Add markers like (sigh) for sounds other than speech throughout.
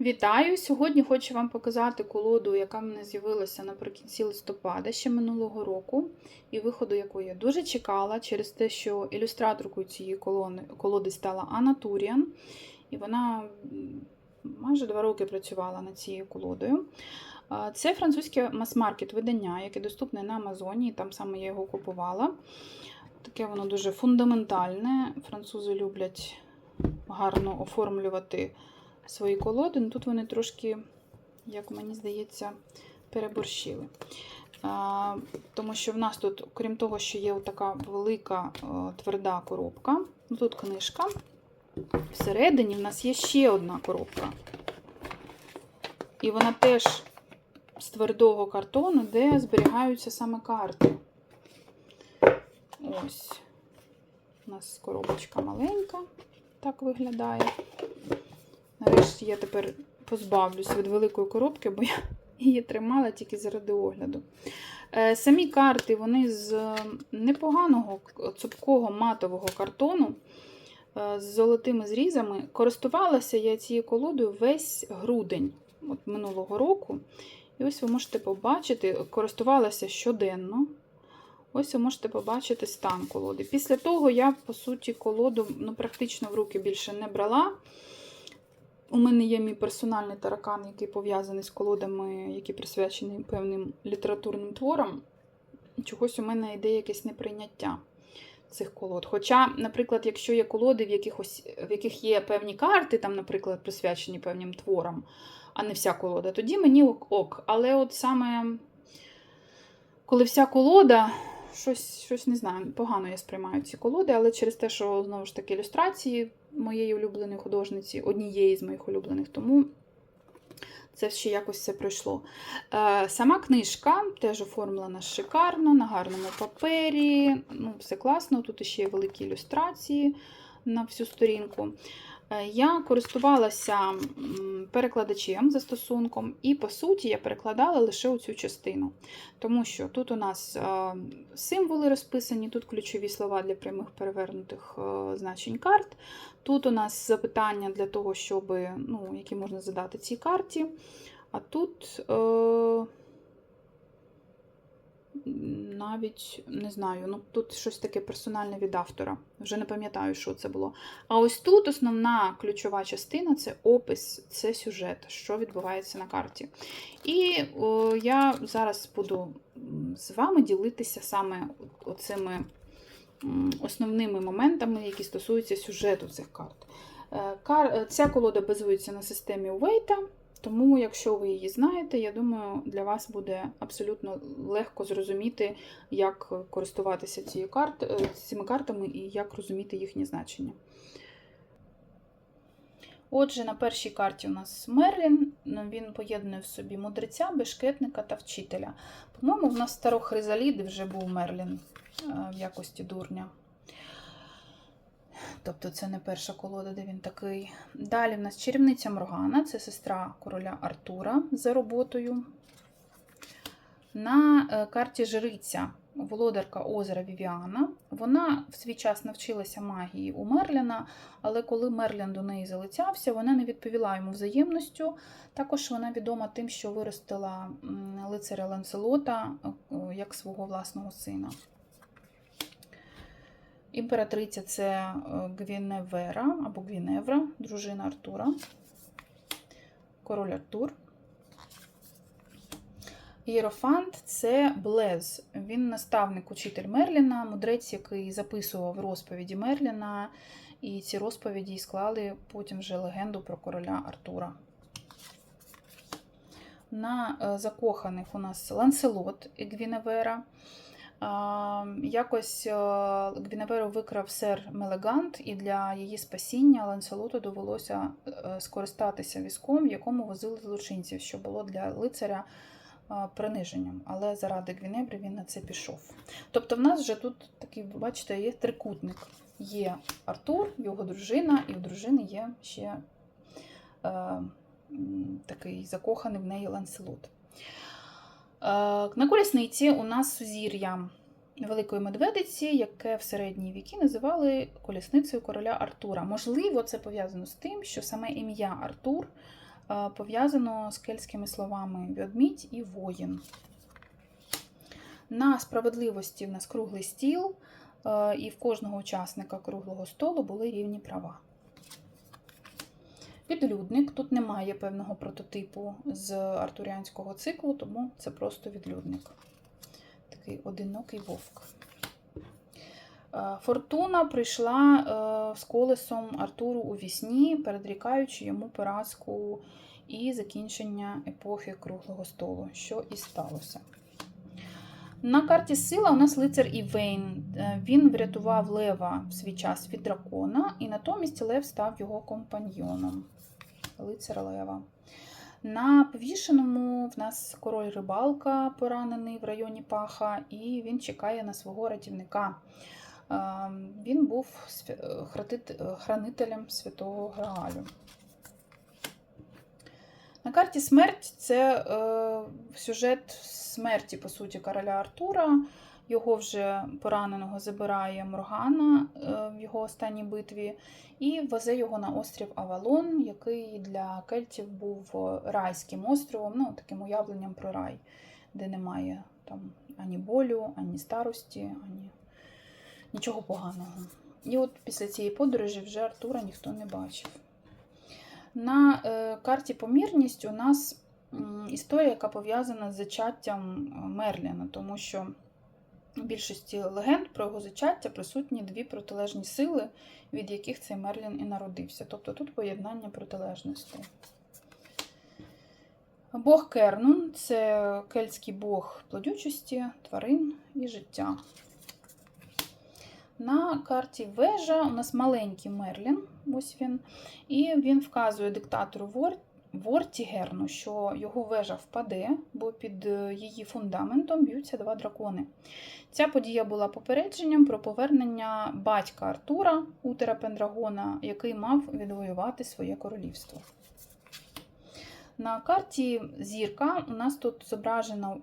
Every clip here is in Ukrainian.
Вітаю! Сьогодні хочу вам показати колоду, яка в мене з'явилася наприкінці листопада ще минулого року, і виходу якої я дуже чекала через те, що ілюстраторкою цієї колони, колоди стала Анна Туріан, і вона майже два роки працювала над цією колодою. Це французьке мас-маркет видання, яке доступне на Амазоні, там саме я його купувала. Таке воно дуже фундаментальне. Французи люблять гарно оформлювати свої колоди. Ну, тут вони трошки, як мені здається, переборщили. Тому що в нас тут, крім того, що є така велика тверда коробка, ну, тут книжка. Всередині в нас є ще одна коробка. І вона теж з твердого картону, де зберігаються саме карти. Ось. У нас коробочка маленька, так виглядає. Нарешті я тепер позбавлюсь від великої коробки, бо я її тримала тільки заради огляду. Е, Самі карти вони з непоганого цупкого матового картону е, з золотими зрізами. Користувалася я цією колодою весь грудень от минулого року. І ось ви можете побачити, користувалася щоденно. Ось ви можете побачити стан колоди. Після того я, по суті, колоду ну, практично в руки більше не брала. У мене є мій персональний таракан, який пов'язаний з колодами, які присвячені певним літературним творам. Чогось у мене йде якесь неприйняття цих колод. Хоча, наприклад, якщо є колоди, в, якихось, в яких є певні карти, там, наприклад, присвячені певним творам, а не вся колода, тоді мені ок. ок. Але от саме коли вся колода, щось, щось не знаю, погано я сприймаю ці колоди, але через те, що знову ж таки ілюстрації моєї улюбленої художниці, однієї з моїх улюблених, тому це ще якось все пройшло. Е, Сама книжка теж оформлена шикарно, на гарному папері. Ну, Все класно. Тут ще є великі ілюстрації на всю сторінку. Е, Я користувалася перекладачем застосунком, і, по суті, я перекладала лише оцю частину. Тому що тут у нас е, символи розписані, тут ключові слова для прямих перевернутих е, значень карт. Тут у нас запитання для того, щоб, ну, які можна задати цій карті. А тут навіть не знаю, ну тут щось таке персональне від автора. Вже не пам'ятаю, що це було. А ось тут основна ключова частина це опис, це сюжет, що відбувається на карті. І о, я зараз буду з вами ділитися саме оцими основними моментами, які стосуються сюжету цих карт. Е, Ця колода базується на системі Уейта, тому, якщо ви її знаєте, я думаю, для вас буде абсолютно легко зрозуміти, як користуватися цією карт, е, цими картами і як розуміти їхнє значення. Отже, на першій карті у нас Мерлін. Він поєднує в собі мудреця, бешкетника та вчителя. По-моєму, в нас старохризаліди вже був Мерлін е, в якості дурня. Тобто це не перша колода, де він такий. Далі в нас чарівниця Моргана, це сестра короля Артура за роботою. На е, карті Жриця володарка озера Вівіана. Вона в свій час навчилася магії у Мерліна, але коли Мерлін до неї залицявся, вона не відповіла йому взаємністю. Також вона відома тим, що виростила лицаря Ланселота е, як свого власного сина. Імператриця це е, Гвіневера або Гвіневра, дружина Артура, король Артур. Іерофант це Блез. Він наставник, учитель Мерліна, мудрець, який записував розповіді Мерліна, і ці розповіді склали потім вже легенду про короля Артура. На е, закоханих у нас Ланселот Гвіневера. Якось е, Гвіневеру викрав сер Мелегант, і для її спасіння Ланселоту довелося е, скористатися візком, в якому возили злочинців, що було для лицаря е, приниженням. Але заради Гвіневри він на це пішов. Тобто, в нас вже тут такий, бачите, є трикутник. Є Артур, його дружина, і в дружини є ще е, такий закоханий в неї Ланселот. Е, На колісниці у нас сузір'я Великої Медведиці, яке в середні віки називали колісницею короля Артура. Можливо, це пов'язано з тим, що саме ім'я Артур е, пов'язано з кельтськими словами ведмідь і воїн. На справедливості в нас круглий стіл, е, і в кожного учасника круглого столу були рівні права. Відлюдник. Тут немає певного прототипу з артуріанського циклу, тому це просто відлюдник. Такий одинокий вовк. Е, Фортуна прийшла е, з колесом Артуру у вісні, передрікаючи йому поразку і закінчення епохи круглого столу, що і сталося. На карті сила у нас лицар Івейн. Е, Він врятував Лева в свій час від дракона, і натомість Лев став його компаньйоном. Лицар Лева. На повішеному в нас король рибалка, поранений в районі Паха, і він чекає на свого рятівника. Е, Він був хранителем святого Граалю. На карті смерть це е, сюжет смерті, по суті, короля Артура. Його вже пораненого забирає Моргана е, в його останній битві і везе його на острів Авалон, який для кельтів був е, райським островом, ну, таким уявленням про рай, де немає там ані болю, ані старості, ані нічого поганого. І от після цієї подорожі вже Артура ніхто не бачив. На е, карті помірність у нас історія, яка пов'язана з зачаттям Мерліна, тому що в більшості легенд про його зачаття присутні дві протилежні сили, від яких цей Мерлін і народився. Тобто тут поєднання протилежностей. Бог Кернун це кельтський бог плодючості, тварин і життя. На карті вежа у нас маленький Мерлін, ось він, і він вказує диктатору Вор... Вортігерну, що його вежа впаде, бо під е, її фундаментом б'ються два дракони. Ця подія була попередженням про повернення батька Артура, Утера Пендрагона, який мав відвоювати своє королівство. На карті зірка у нас тут зображена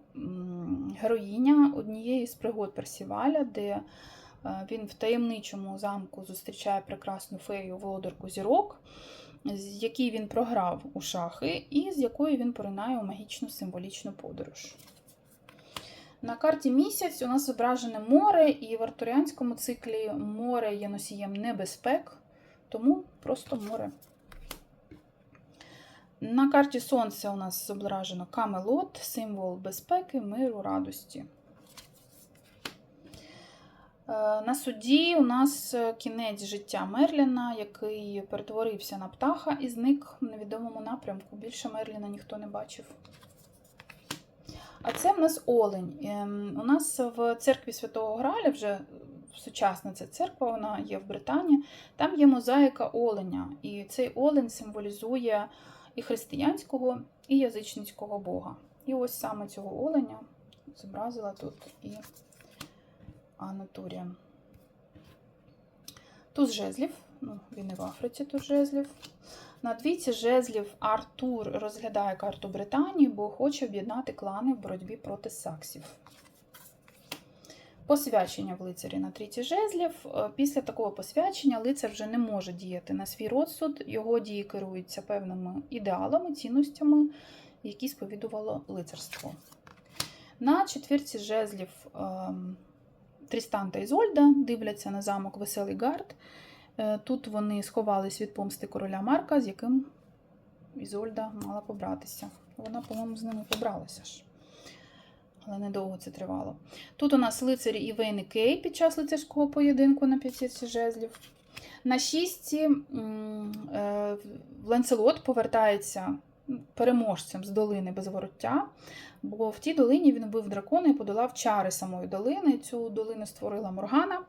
героїня однієї з пригод Персіваля, де е, він в таємничому замку зустрічає прекрасну фею володарку зірок, з якій він програв у шахи, і з якої він поринає у магічну символічну подорож. На карті місяць у нас зображене море, і в артуріанському циклі море є носієм небезпек, тому просто море. На карті Сонця у нас зображено Камелот, символ безпеки, миру, радості. Е, На суді у нас е, кінець життя Мерліна, який перетворився на птаха і зник в невідомому напрямку. Більше Мерліна ніхто не бачив. А це в нас Олень. Ем, У нас в церкві Святого Граля, вже сучасна ця церква, вона є в Британії. Там є мозаїка Оленя. І цей Олень символізує і християнського, і язичницького Бога. І ось саме цього Оленя зобразила тут і Анна Турія. Туз жезлів, ну, він і в Африці тут жезлів. На двійці жезлів Артур розглядає карту Британії, бо хоче об'єднати клани в боротьбі проти саксів. Посвячення в лицарі на трійці жезлів. Е, Після такого посвячення лицар вже не може діяти на свій розсуд, його дії керуються певними ідеалами, цінностями, які сповідувало лицарство. На четвірці жезлів ем, Трістан та Ізольда дивляться на замок Веселий Гард. Е, Тут вони сховались від помсти короля Марка, з яким Ізольда мала побратися. Вона, по-моєму, з ними побралася ж. Але недовго це тривало. Тут у нас лицарі і Кей під час лицарського поєдинку на п'ятірці жезлів. На шістці е, повертається переможцем з долини без вороття, бо в тій долині він вбив дракона і подолав чари самої долини. Цю долину створила Моргана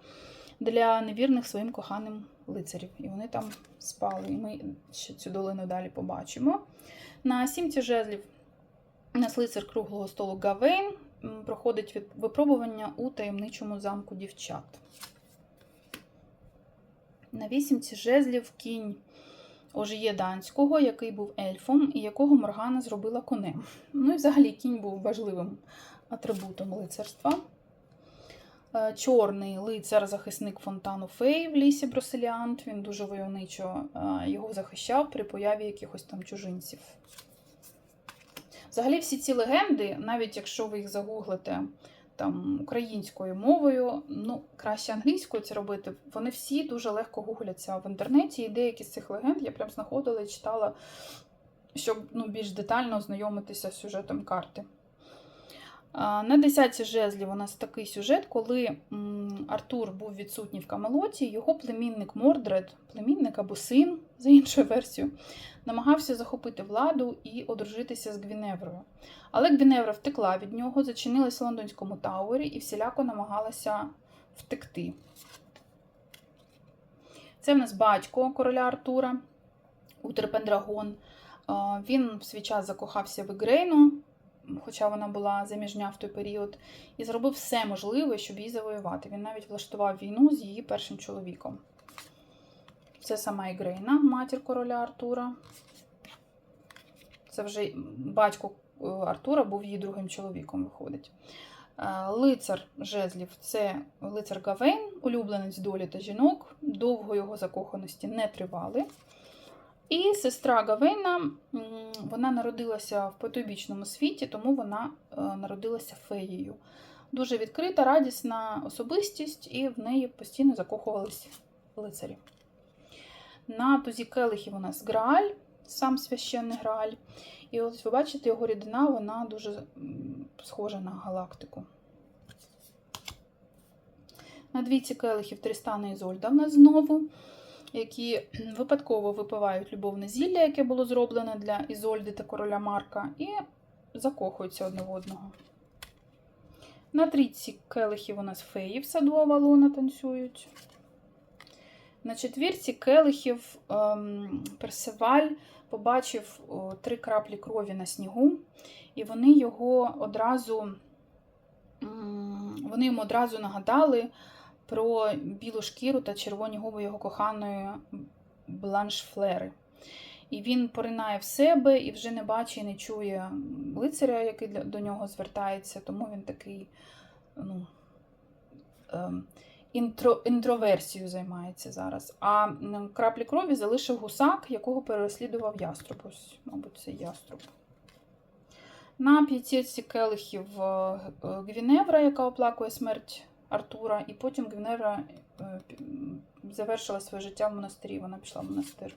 для невірних своїм коханим лицарів. І вони там спали. І ми ще цю долину далі побачимо. На сімці жезлів нас лицар круглого столу Гавейн проходить випробування у таємничому замку дівчат. На вісімці жезлів кінь Ожіє Данського, який був ельфом і якого Моргана зробила конем. Ну і взагалі кінь був важливим атрибутом лицарства. Е, Чорний лицар, захисник фонтану Фей в лісі Броселіант. Він дуже войовничо е, його захищав при появі якихось там чужинців. Взагалі, всі ці легенди, навіть якщо ви їх загуглите там українською мовою, ну, краще англійською це робити, вони всі дуже легко гугляться в інтернеті. І деякі з цих легенд я прям знаходила і читала, щоб ну, більш детально ознайомитися з сюжетом карти. На десятці жезлів у нас такий сюжет, коли Артур був відсутній в Камелоті, його племінник Мордред, племінник або син, за іншою версією, намагався захопити владу і одружитися з Гвіневрою. Але Гвіневра втекла від нього, зачинилася в лондонському Тауері і всіляко намагалася втекти. Це в нас батько короля Артура, Утер Пендрагон. Він в свій час закохався в Ігрейну, хоча вона була заміжня в той період, і зробив все можливе, щоб її завоювати. Він навіть влаштував війну з її першим чоловіком. Це сама Ігрейна, матір короля Артура. Це вже батько е, Артура був її другим чоловіком, виходить. Е, Лицар жезлів це лицар Гавейн, улюбленець долі та жінок. Довго його закоханості не тривали. І сестра Гавейна, вона народилася в потойбічному світі, тому вона е, народилася феєю. Дуже відкрита, радісна особистість, і в неї постійно закохувались лицарі. На тузі келихів у нас Грааль, сам священний Грааль. І ось ви бачите, його рідина, вона дуже схожа на галактику. На двійці келихів Трістана і Зольда в нас знову, які випадково випивають любовне зілля, яке було зроблене для Ізольди та короля Марка, і закохуються одне в одного. На трійці келихів у нас феї в саду Авалона танцюють. На четвірці келихів ем, Персеваль побачив три краплі крові на снігу, і вони його одразу вони йому одразу нагадали про білу шкіру та червоні губи його коханої Бланш Флери. І він поринає в себе і вже не бачить і не чує лицаря, який до нього звертається, тому він такий, ну. ем, інтро, інтроверсією займається зараз. А краплі крові залишив гусак, якого переслідував яструб. Мабуть, це яструб. На п'ятірці келихів е, е, Гвіневра, яка оплакує смерть Артура, і потім Гвіневра е, завершила своє життя в монастирі. Вона пішла в монастир.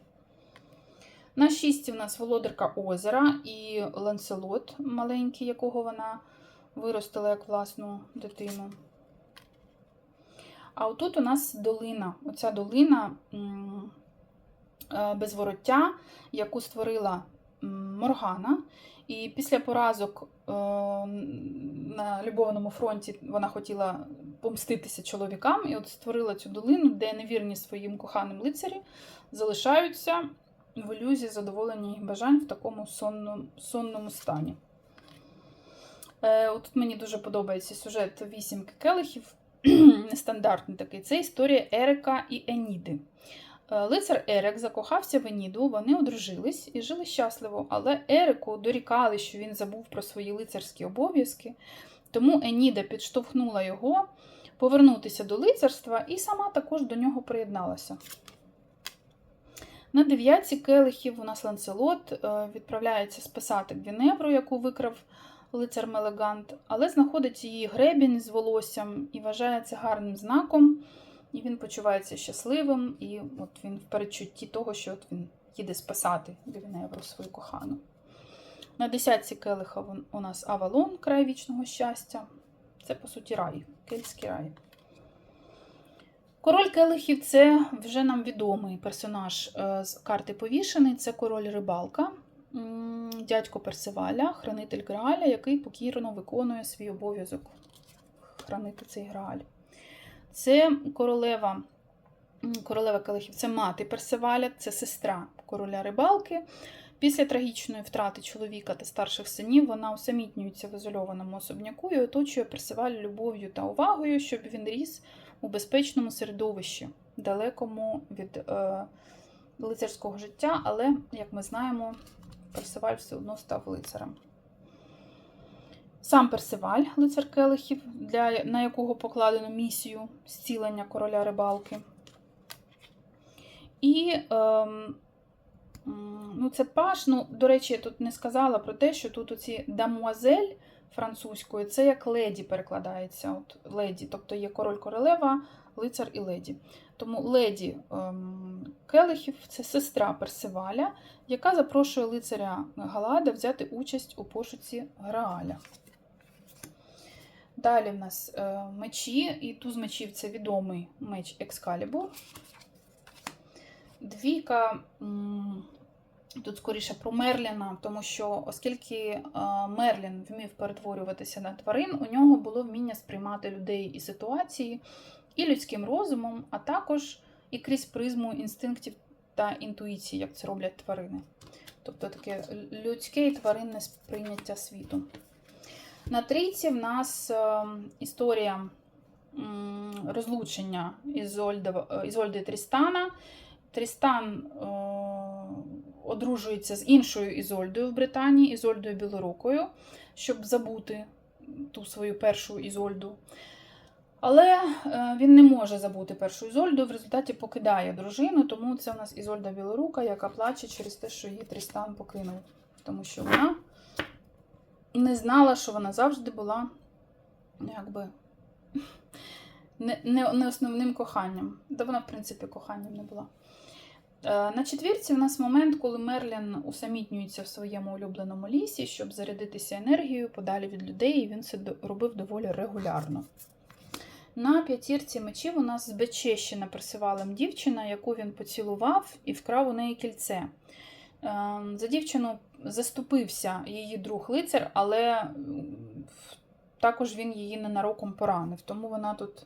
На шісті в нас володарка озера і Ланселот маленький, якого вона виростила як власну дитину. А отут у нас долина. Оця долина е, без вороття, яку створила Моргана. І після поразок е, на любовному фронті вона хотіла помститися чоловікам, і от створила цю долину, де невірні своїм коханим лицарі залишаються в ілюзії задоволення їх бажань в такому сонному, сонному стані. Е, тут мені дуже подобається сюжет вісімки келихів. (clears throat) нестандартний такий. Це історія Ерика і Еніди. Е, Лицар Ерик закохався в Еніду, вони одружились і жили щасливо, але Ерику дорікали, що він забув про свої лицарські обов'язки, тому Еніда підштовхнула його повернутися до лицарства і сама також до нього приєдналася. На дев'ятці келихів у нас Ланселот е, відправляється спасати Гвіневру, яку викрав лицар Мелегант, але знаходить її гребінь з волоссям і вважає це гарним знаком. І він почувається щасливим, і от він в передчутті того, що от він їде спасати Гвіневру свою кохану. На десятці келиха у нас Авалон, край вічного щастя. Це, по суті, рай, кельтський рай. Король келихів це вже нам відомий персонаж е, з карти повішений. Це король рибалка, дядько Персиваля, хранитель Грааля, який покірно виконує свій обов'язок хранити цей Грааль. Це королева, королева келихів, це мати Персиваля, це сестра короля рибалки. Після трагічної втрати чоловіка та старших синів вона усамітнюється в ізольованому особняку і оточує Персиваль любов'ю та увагою, щоб він ріс у безпечному середовищі, далекому від е, лицарського життя, але, як ми знаємо, Персиваль все одно став лицарем. Сам Персиваль, лицар Келихів, для, на якого покладено місію зцілення короля рибалки. І ем, ну, це паш. Ну, до речі, я тут не сказала про те, що тут оці дамуазель французькою, це як леді перекладається. От леді, тобто є король королева, лицар і леді. Тому леді ем, Келихів це сестра Персиваля, яка запрошує лицаря Галада взяти участь у пошуці Грааля. Далі в нас е, мечі, і туз мечів це відомий меч Екскалібур. Двійка тут скоріше про Мерліна, тому що оскільки е, Мерлін вмів перетворюватися на тварин, у нього було вміння сприймати людей і ситуації і людським розумом, а також і крізь призму інстинктів та інтуїції, як це роблять тварини. Тобто таке людське і тваринне сприйняття світу. На трійці в нас е, історія розлучення Ізольди Трістана. Трістан е, одружується з іншою Ізольдою в Британії, Ізольдою Білорукою, щоб забути ту свою першу Ізольду. Але е, він не може забути першу Ізольду, в результаті покидає дружину, тому це у нас Ізольда Білорука, яка плаче через те, що її Трістан покинув. Тому що вона не знала, що вона завжди була якби не, не, не основним коханням. Та вона, в принципі, коханням не була. Е, На четвірці в нас момент, коли Мерлін усамітнюється в своєму улюбленому лісі, щоб зарядитися енергією подалі від людей, і він це робив доволі регулярно. На п'ятірці мечів у нас збечещена Персивалем дівчина, яку він поцілував і вкрав у неї кільце. Е, За дівчину заступився її друг лицар, але також він її ненароком поранив. Тому вона тут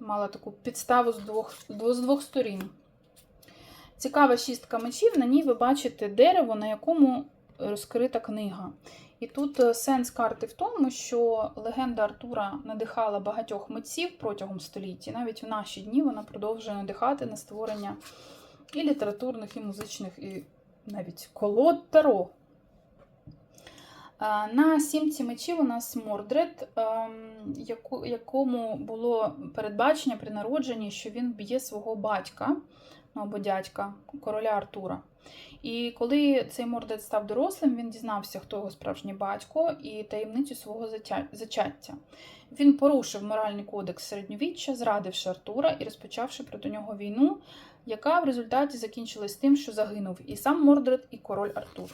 мала таку підставу з двох, з двох сторін. Цікава шістка мечів, на ній ви бачите дерево, на якому розкрита книга. І тут е, сенс карти в тому, що легенда Артура надихала багатьох митців протягом століть, і навіть в наші дні вона продовжує надихати на створення і літературних, і музичних, і навіть колод Таро. Е, На сімці мечів у нас Мордред, ем, якому було передбачення при народженні, що він б'є свого батька ну, або дядька, короля Артура. І коли цей Мордред став дорослим, він дізнався, хто його справжній батько, і таємницю свого зачаття. Він порушив моральний кодекс середньовіччя, зрадивши Артура і розпочавши проти нього війну, яка в результаті закінчилась тим, що загинув і сам Мордред, і король Артур.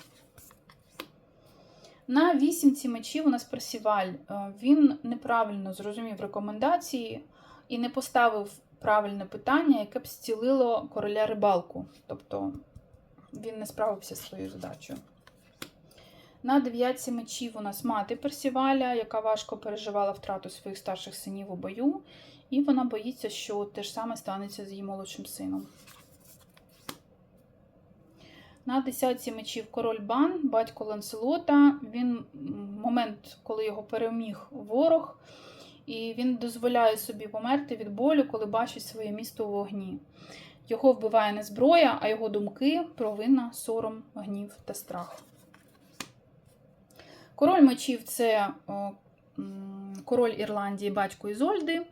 На вісімці мечів у нас Персіваль. Е, Він неправильно зрозумів рекомендації і не поставив правильне питання, яке б зцілило короля рибалку. Тобто він не справився з своєю задачею. На дев'ятці мечів у нас мати Персіваля, яка важко переживала втрату своїх старших синів у бою, і вона боїться, що те ж саме станеться з її молодшим сином. На десятці мечів король Бан, батько Ланселота. Він м, момент, коли його переміг ворог, і він дозволяє собі померти від болю, коли бачить своє місто у вогні. Його вбиває не зброя, а його думки, провина, сором, гнів та страх. Король мечів це м, король Ірландії, батько Ізольди.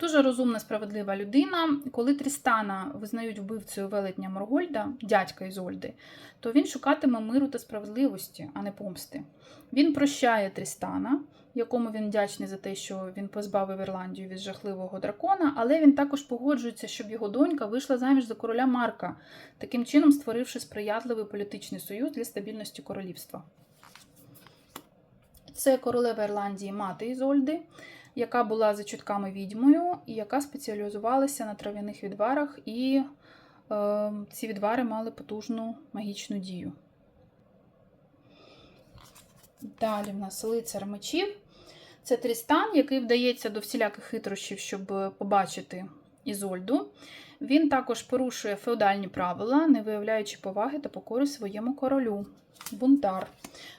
Дуже розумна, справедлива людина. Коли Трістана визнають вбивцею велетня Моргольда, дядька Ізольди, то він шукатиме миру та справедливості, а не помсти. Він прощає Трістана, якому він вдячний за те, що він позбавив Ірландію від жахливого дракона, але він також погоджується, щоб його донька вийшла заміж за короля Марка, таким чином створивши сприятливий політичний союз для стабільності королівства. Це королева Ірландії мати Ізольди, яка була за чутками відьмою і яка спеціалізувалася на трав'яних відварах, і е, ці відвари мали потужну магічну дію. Далі в нас лицар мечів. Це Трістан, який вдається до всіляких хитрощів, щоб побачити Ізольду. Він також порушує феодальні правила, не виявляючи поваги та покори своєму королю. Бунтар.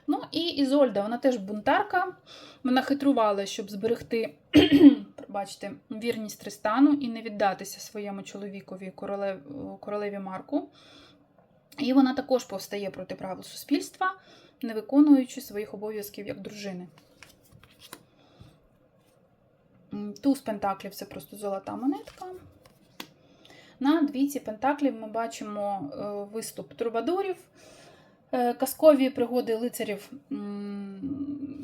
Ну і Ізольда, вона теж бунтарка. Вона хитрувала, щоб зберегти (clears throat) пробачте, вірність Тристану і не віддатися своєму чоловікові королев, королеві Марку. І вона також повстає проти правил суспільства, не виконуючи своїх обов'язків як дружини. Туз пентаклів це просто золота монетка. На двійці пентаклів ми бачимо е, виступ трубадурів. Е, Казкові пригоди лицарів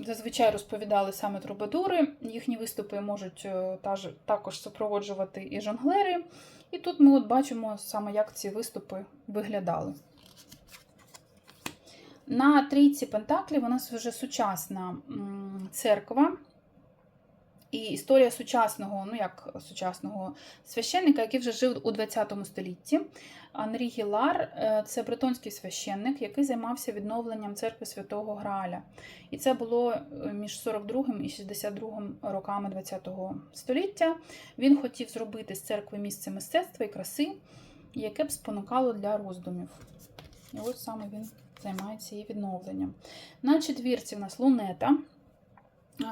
зазвичай розповідали саме трубадури. Їхні виступи можуть е, також супроводжувати і жонглери. І тут ми от бачимо саме, як ці виступи виглядали. На трійці пентаклів у нас вже сучасна церква. І історія сучасного, ну як сучасного священника, який вже жив у 20 столітті. Анрі Гілар е, це бретонський священник, який займався відновленням церкви Святого Грааля. І це було е, між 42 і 62 роками 20 століття. Він хотів зробити з церкви місце мистецтва і краси, яке б спонукало для роздумів. І от саме він займається її відновленням. На четвірці в нас лунета,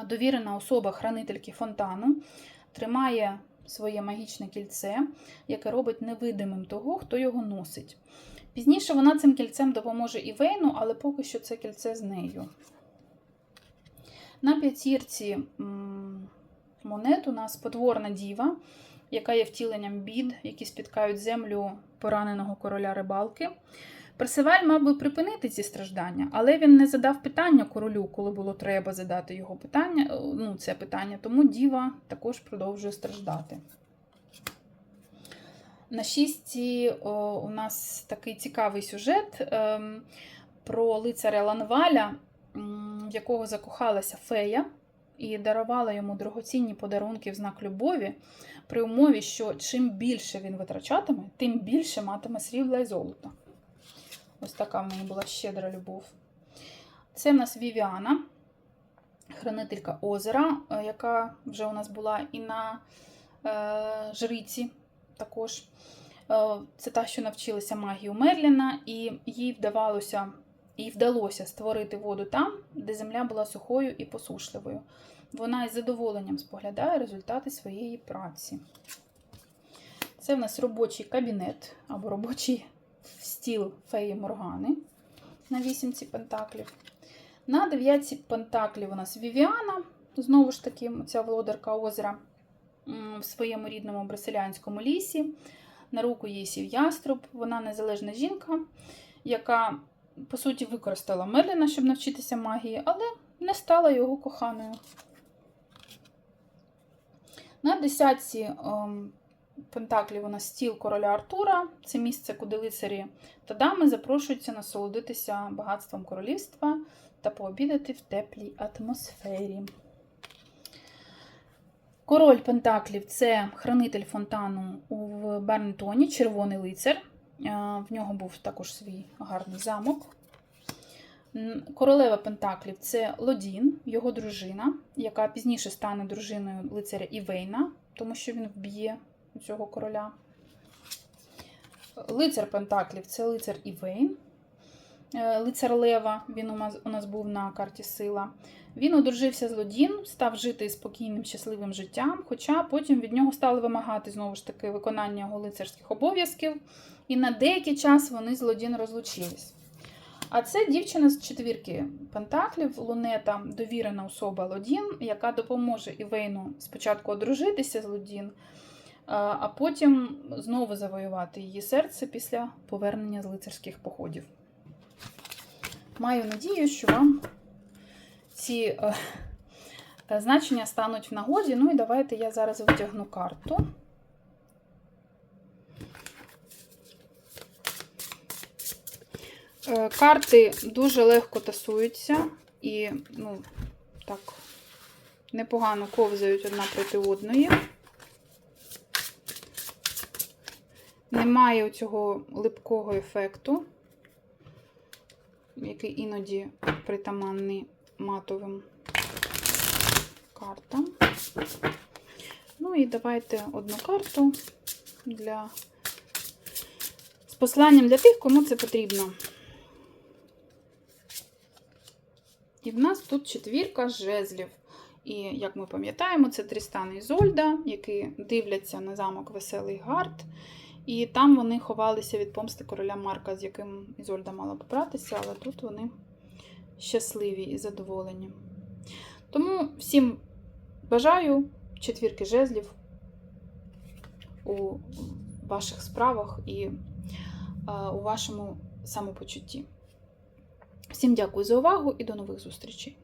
довірена особа хранительки фонтану, тримає своє магічне кільце, яке робить невидимим того, хто його носить. Пізніше вона цим кільцем допоможе Івейну, але поки що це кільце з нею. На п'ятірці монет у нас потворна діва, яка є втіленням бід, які спіткають землю пораненого короля рибалки. Персиваль мав би припинити ці страждання, але він не задав питання королю, коли було треба задати його питання, е, ну, це питання, тому діва також продовжує страждати. На шісті о, у нас такий цікавий сюжет ем, про лицаря Ланваля, в якого закохалася фея і дарувала йому дорогоцінні подарунки в знак любові, при умові, що чим більше він витрачатиме, тим більше матиме срібла і золота. Ось така в неї була щедра любов. Це в нас Вівіана, хранителька озера, е, яка вже у нас була і на е, жриці також. Е, Це та, що навчилася магії у Мерліна, і їй вдавалося, їй вдалося створити воду там, де земля була сухою і посушливою. Вона із задоволенням споглядає результати своєї праці. Це в нас робочий кабінет або робочий стіл феї Моргани на вісімці пентаклів. На дев'ятці пентаклів у нас Вівіана, знову ж таки, ця володарка озера в своєму рідному бразилянському лісі. На руку їй сів яструб. Вона незалежна жінка, яка, по суті, використала Мерліна, щоб навчитися магії, але не стала його коханою. На десятці ем, пентаклів у нас стіл короля Артура. Це місце, куди лицарі та дами запрошуються насолодитися багатством королівства та пообідати в теплій атмосфері. Король Пентаклів це хранитель фонтану в Бернтоні, червоний лицар. Е, В нього був також свій гарний замок. Королева Пентаклів це Лодін, його дружина, яка пізніше стане дружиною лицаря Івейна, тому що він вб'є цього короля. Лицар Пентаклів це лицар Івейн. Е, Лицар Лева, він у нас, був на карті сила. Він одружився з Лодін, став жити спокійним, щасливим життям, хоча потім від нього стали вимагати знову ж таки виконання його лицарських обов'язків, і на деякий час вони з Лодін розлучились. А це дівчина з четвірки Пентаклів, Лунета, довірена особа Лодін, яка допоможе Івейну спочатку одружитися з Лодін, а потім знову завоювати її серце після повернення з лицарських походів. Маю надію, що вам ці е, е, значення стануть в нагоді. Ну і давайте я зараз витягну карту. Е, Карти дуже легко тасуються і, ну, так, непогано ковзають одна проти одної. Немає цього липкого ефекту, який іноді притаманний матовим картам. Ну і давайте одну карту для з посланням для тих, кому це потрібно. І в нас тут четвірка жезлів. І, як ми пам'ятаємо, це Трістан і Зольда, які дивляться на замок Веселий Гард. І там вони ховалися від помсти короля Марка, з яким Ізольда мала побратися, але тут вони щасливі і задоволені. Тому всім бажаю четвірки жезлів у ваших справах і е, у вашому самопочутті. Всім дякую за увагу і до нових зустрічей!